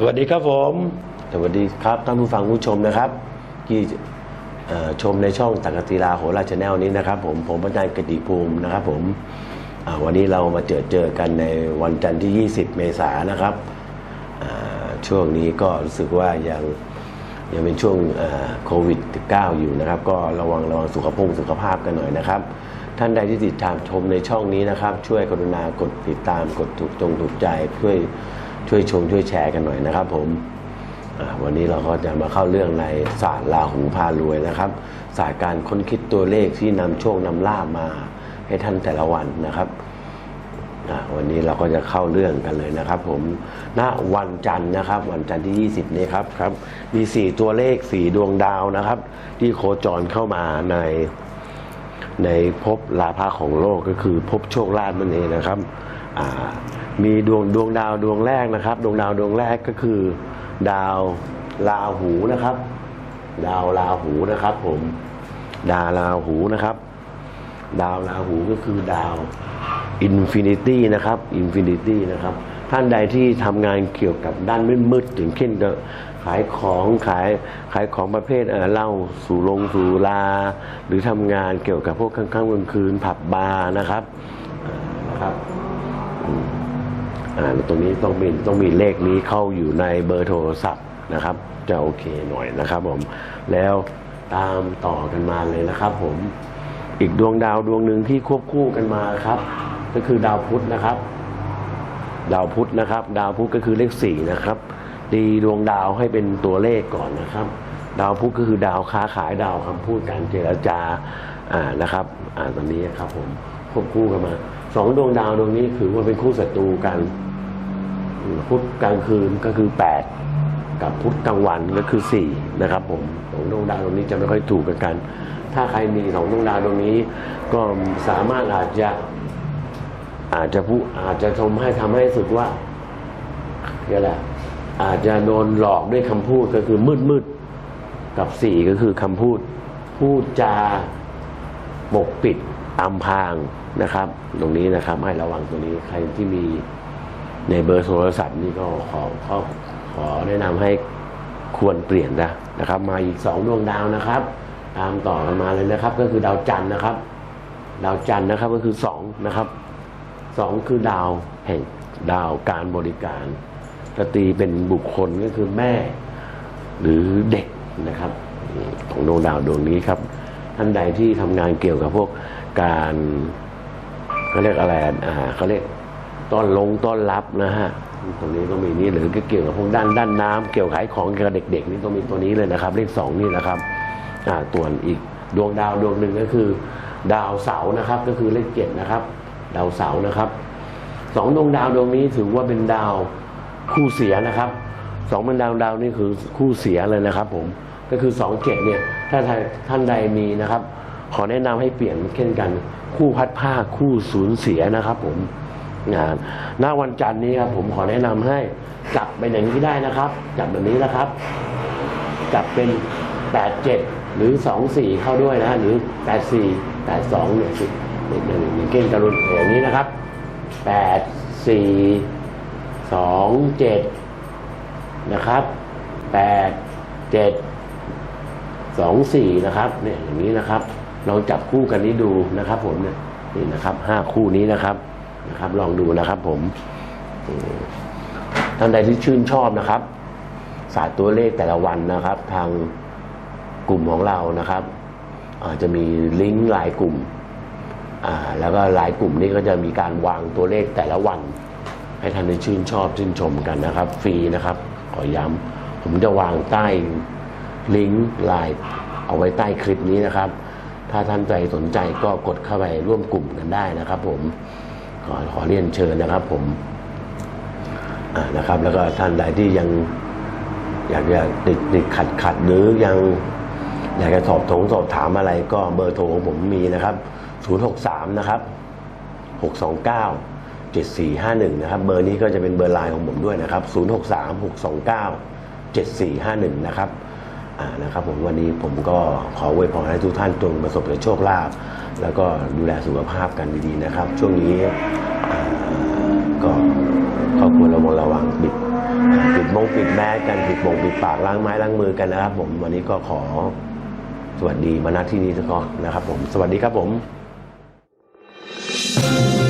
สวัสดีครับผม สวัสดีครับท่านผู้ฟังผู้ชมนะครับที่เอ่อชมในช่องตักกติลาโหราชแนลนี้นะครับผมผมอาจารย์กติภูมินะครับผมอ่าวันนี้เรามาเจอเจอกันในวันจันทร์ที่ 20 เมษายนนะครับอ่าช่วงนี้ก็รู้สึกว่ายังยังเป็นช่วงเอ่อโควิด -19 อยู่นะครับ ก็ระวังระวังสุขภาพสุขภาพกันหน่อยนะครับ ท่านใดที่ติดตามชมในช่องนี้นะครับ ช่วยกรุณากดติดตามกดถูกจงถูกใจช่วย ช่วยชมช่วยแชร์กันหน่อยนะครับ ผมวันนี้เราก็จะมาเข้าเรื่องในศาสตร์ลาหูพารวยนะครับศาสตร์การค้นคิดตัวเลขที่นำโชคนำลาบมาให้ท่านแต่ละวันนะครับวันนี้เราก็จะเข้าเรื่องกันเลยนะครับ ผมณวันจันทร์นะครับ วันจันทร์ที่ 20 นี้ครับครับ มี 4 ตัวเลข 4 ดวงดาวนะครับ ที่โคจรเข้ามาในในภพลาภะของโลกก็คือภพโชคลาภนั่นเองนะครับอ่า มีดวงดวงดาวดวงแรกนะครับ ดวงดาวดวงแรกก็คือ ดาวราหูนะครับ ดาวราหูนะครับ ผม ดาวราหูนะครับ ดาวราหูก็คือดาวอินฟินิตี้นะครับอินฟินิตี้นะครับ ท่านใดที่ทำงานเกี่ยวกับด้านมืดๆถึงเช่นกับขายของขายขายของประเภทเอ่อเหล้าสู่ลงสู่ลา หรือทำงานเกี่ยวกับพวกข้างๆกลางคืนผับบาร์นะครับนะครับ ตรงนี้ต้องมีต้องมีเลขนี้เข้าอยู่ในเบอร์โทรศัพท์นะครับ จะโอเคหน่อยนะครับผมแล้วตามต่อกันมาเลยนะครับ ผมอีกดวงดาวดวงหนึ่งที่ควบคู่กันมาครับ ก็คือดาวพุธนะครับ ดาวพุธนะครับ ดาวพุธก็คือเลขสี่นะครับดีดวงดาวให้เป็นตัวเลขก่อนนะครับ ดาวพุธก็คือดาวค้าขายดาวคำพูดการเจรจาอ่านะครับอ่าตอนนี้ครับผมควบคู่กันมาสองดวงดาวดวงนี้ถือว่าเป็นคู่ศัตรูกัน พุธกลางคืนก็คือ 8 กับพุธกลางวันก็คือ 4 นะครับผมสองดวงดาวดวงนี้จะไม่ค่อยถูกกันกัน ถ้าใครมีสองดวงดาวดวงนี้ ก็สามารถอาจจะอาจจะผู้อาจจะทำให้ทำให้สึกว่าเรียกอะไรอาจจะโดนหลอกด้วยคำพูดก็คือมืดมืดๆกับสี่ก็คือคำพูด พูดจาปกปิดอำพางนะครับ ตรงนี้นะครับ ให้ระวังตรงนี้ใครที่มี ในเบอร์โทรศัพท์นี่ก็ขอขอขอแนะนำให้ควรเปลี่ยนนะนะครับ มาอีกสองดวงดาวนะครับ ตามต่อกันมาเลยนะครับ ก็คือดาวจันทร์นะครับ ดาวจันทร์นะครับก็คือสองนะครับสองคือดาวแห่งดาวการบริการจะตีเป็นบุคคลก็คือแม่ หรือเด็กนะครับ ของดวงดาวดวงนี้ครับท่านใดที่ทำงานเกี่ยวกับพวกการเขาเรียกอะไรอ่าเขาเรียก ต้อนลงต้อนรับนะฮะตรงนี้ต้องมีนี่หรือก็เกี่ยวกับพวกด้านด้านน้ำเกี่ยวขายของเกี่ยวกับเด็ก ๆ นี่ต้องมีตัวนี้เลยนะครับ เลขสองนี่นะครับอ่าตัวอีกดวงดาวดวงหนึ่งก็คือ ดาวเสาร์นะครับ ก็คือเลขเจ็ดนะครับ ดาวเสาร์นะครับสองดวงดาวดวงนี้ถือว่าเป็นดาวคู่เสียนะครับสองเป็นดาวดาวนี่คือคู่เสียเลยนะครับ ผมก็คือสองเจ็ดเนี่ยถ้าท่านใดมีนะครับ ขอแนะนำให้เปลี่ยนเช่นกัน คู่พัดผ้าคู่สูญเสียนะครับ ผม งานหน้าวันจันทร์นี้ครับผมขอแนะนำให้จับเป็นอย่างนี้ได้นะครับ จับแบบนี้นะครับ จับเป็นแปดเจ็ดหรือสองสี่เข้าด้วยนะหรือแปดสี่แปดสองเนี่ยสิเนี่ยหนึ่งหนึ่งเก้งกระลุนอย่างนี้นะครับแปดสี่สองเจ็ดนะครับแปดเจ็ดสองสี่นะครับเนี่ยอย่างนี้นะครับลองจับคู่กันนี้ดูนะครับ ผมเนี่ยนี่นะครับห้าคู่นี้นะครับ นะครับ ลองดูนะครับผมท่านใดที่ชื่นชอบนะครับ ศาสตร์ตัวเลขแต่ละวันนะครับ ทางกลุ่มของเรานะครับอาจจะมีลิงก์ลายกลุ่มอ่าแล้วก็ลายกลุ่มนี้ก็จะมีการวางตัวเลขแต่ละวัน ให้ท่านได้ชื่นชอบชื่นชมกันนะครับ ฟรีนะครับ ขอย้ำผมจะวางใต้ลิงก์ลายเอาไว้ใต้คลิปนี้นะครับ ถ้าท่านใจสนใจก็กดเข้าไปร่วมกลุ่มกันได้นะครับผม ขอขอเรียนเชิญนะครับผมนะครับ แล้วก็ท่านใดที่ยังอยากจะติดติดขัดขัดหรือยังอยากจะสอบถงสอบถามอะไรก็เบอร์โทรของผมมีนะครับ 063 นะครับ 629 7451 นะครับ เบอร์นี้ก็จะเป็นเบอร์ไลน์ของผมด้วยนะครับ 063 629 7451 นะครับ นะครับผมวันนี้ผมก็ขออวยพรให้ทุกท่านจงประสบแต่โชคลาภแล้วก็ดูแลสุขภาพกันดีๆนะครับ ช่วงนี้ก็ครอบครัวระวังระวังบิดปิดมงปิดแมสกันปิดมงปิดปากล้างไม้ล้างมือกันนะครับ ผมวันนี้ก็ขอสวัสดีมาณที่นี้ซะก่อนนะครับ ผม สวัสดีครับผม Thank